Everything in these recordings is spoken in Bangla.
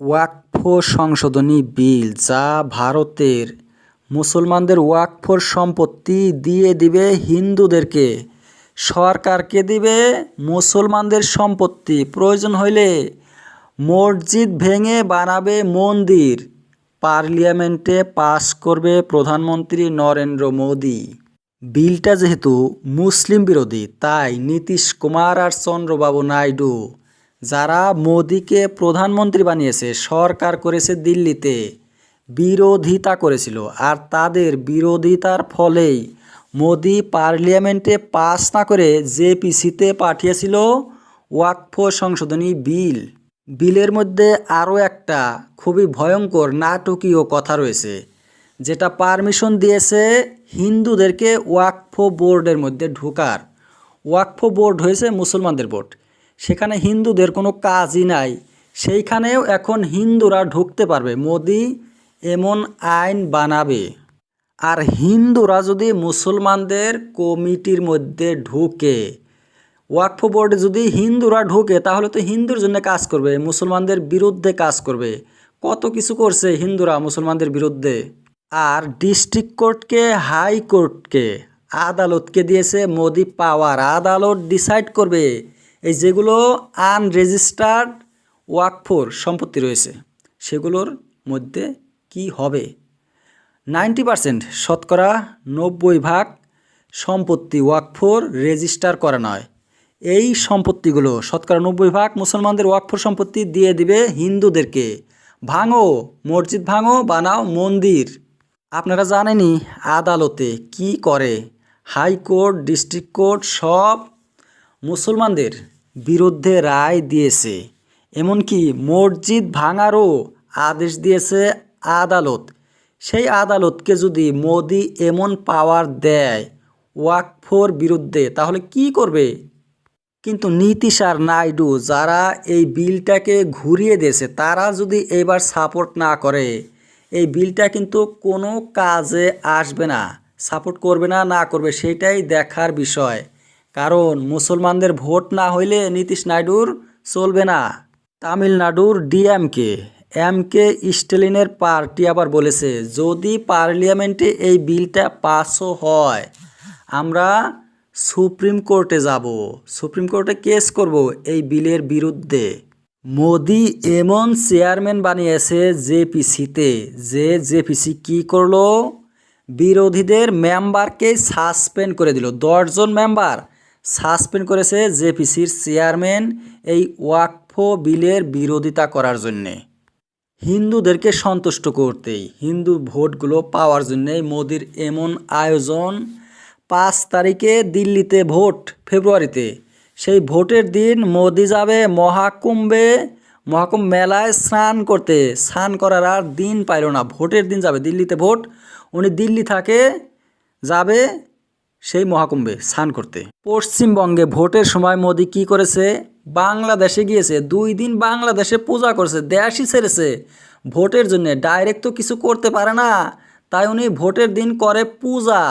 ওয়াকফ সংশোধনী বিল যা ভারতের মুসলমানদের ওয়াকফর সম্পত্তি দিয়ে দিবে হিন্দুদেরকে। সরকারকে দিবে মুসলমানদের সম্পত্তি। প্রয়োজন হইলে মসজিদ ভেঙে বানাবে মন্দির। পার্লিয়ামেন্টে পাশ করবে প্রধানমন্ত্রী নরেন্দ্র মোদী। বিলটা যেহেতু মুসলিম বিরোধী, তাই নীতিশ কুমার আর চন্দ্রবাবু নাইডু যারা মোদীকে প্রধানমন্ত্রী বানিয়েছে, সরকার করেছে দিল্লিতে, বিরোধিতা করেছিল। আর তাদের বিরোধিতার ফলেই মোদি পার্লিয়ামেন্টে পাস না করে জেপিসিতে পাঠিয়েছিল ওয়াকফ সংশোধনী বিল। বিলের মধ্যে আরও একটা খুবই ভয়ঙ্কর নাটকীয় কথা রয়েছে, যেটা পারমিশন দিয়েছে হিন্দুদেরকে ওয়াকফ বোর্ডের মধ্যে ঢোকার। ওয়াকফ বোর্ড হয়েছে মুসলমানদের বোর্ড সেখানে হিন্দুদের কোনো কাজই নাই। সেইখানেও এখন হিন্দুরা ঢুকতে পারবে। মোদি এমন আইন বানাবে। আর হিন্দুরা যদি মুসলমানদের কমিটির মধ্যে ঢুকে ওয়াকফ বোর্ডে যদি হিন্দুরা ঢুকে, তাহলে তো হিন্দুর জন্য কাজ করবে, মুসলমানদের বিরুদ্ধে কাজ করবে। কত কিছু করছে হিন্দুরা মুসলমানদের বিরুদ্ধে? আর ডিস্ট্রিক্ট কোর্টকে হাই কোর্টকে আদালতকে দিয়েছে মোদি পাওয়ার। আদালত ডিসাইড করবে এই যেগুলো আনরেজিস্টার্ড ওয়াকফোর সম্পত্তি রয়েছে, সেগুলোর মধ্যে কি হবে? নাইনটি পারসেন্ট শতকরা নব্বই ভাগ সম্পত্তি ওয়াকফোর রেজিস্টার করা নয়। এই সম্পত্তিগুলো শতকরা নব্বই ভাগ মুসলমানদের ওয়াকফোর সম্পত্তি দিয়ে দিবে হিন্দুদেরকে। ভাঙো, মসজিদ ভাঙো, বানাও মন্দির। আপনারা জানেনই আদালতে কি করে? হাইকোর্ট, ডিস্ট্রিক্ট কোর্ট সব মুসলমানদের বিরুদ্ধে রায় দিয়েছে, এমনকি মসজিদ ভাঙারও আদেশ দিয়েছে আদালত। সেই আদালতকে যদি মোদি এমন পাওয়ার দেয় ওয়াকফোর বিরুদ্ধে, তাহলে কি করবে? কিন্তু নীতিশ আর নাইডু যারা এই বিলটাকে ঘুরিয়ে দিয়েছে, তারা যদি এবার সাপোর্ট না করে, এই বিলটা কিন্তু কোনো কাজে আসবে না সাপোর্ট করবে না না করবে, সেটাই দেখার বিষয়। কারণ মুসলমানদের ভোট না হইলে নীতিশ নাইডুর চলবে না। তামিলনাড়ুর ডিএমকে, এমকে স্টেলিনের পার্টি আবার বলেছে, যদি পার্লিয়ামেন্টে এই বিলটা পাসও হয়, আমরা সুপ্রিম কোর্টে যাব। সুপ্রিম কোর্টে কেস করব এই বিলের বিরুদ্ধে। মোদি এমন চেয়ারম্যান বানিয়েছে জেপিসিতে, যে জেপিসি কি করল? বিরোধীদের মেম্বারকে সাসপেন্ড করে দিল। দশজন মেম্বার সাসপেন্ড করেছে জেপিসির চেয়ারম্যান এই ওয়াকফ বিলের বিরোধিতা করার জন্যে। হিন্দুদেরকে সন্তুষ্ট করতেই হিন্দু ভোটগুলো পাওয়ার জন্যে মোদির এমন আয়োজন। পাঁচ তারিখে দিল্লিতে ভোট, ফেব্রুয়ারিতে। সেই ভোটের দিন মোদি যাবে মহাকুম্ভে, মহাকুম্ভ মেলায় স্নান করতে। স্নান করার আর দিন পাইল না, ভোটের দিন যাবে দিল্লিতে ভোট। উনি দিল্লি থাকে, যাবে সেই মহাকুম্ভে স্নান করতে। পশ্চিমবঙ্গে ভোটের সময় মোদি কি করেছে? বাংলাদেশে গিয়েছে। দুই দিন বাংলাদেশে পূজা করেছে, দেশই ছেড়েছে। ভোটের জন্য ডাইরেক্ট তো কিছু করতে পারে না, তাই উনি ভোটের দিন করে পূজা।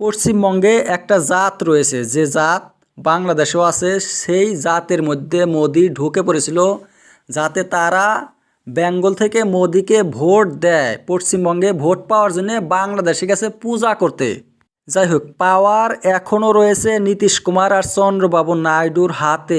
পশ্চিমবঙ্গে একটা জাত রয়েছে, যে জাত বাংলাদেশেও আছে, সেই জাতের মধ্যে মোদি ঢুকে পড়েছিল, যাতে তারা বেঙ্গল থেকে মোদিকে ভোট দেয়। পশ্চিমবঙ্গে ভোট পাওয়ার জন্য বাংলাদেশে গেছে পূজা করতে। যাই হোক পাওয়ার এখনও রয়েছে নীতিশ কুমার আর চন্দ্রবাবু নাইডুর হাতে।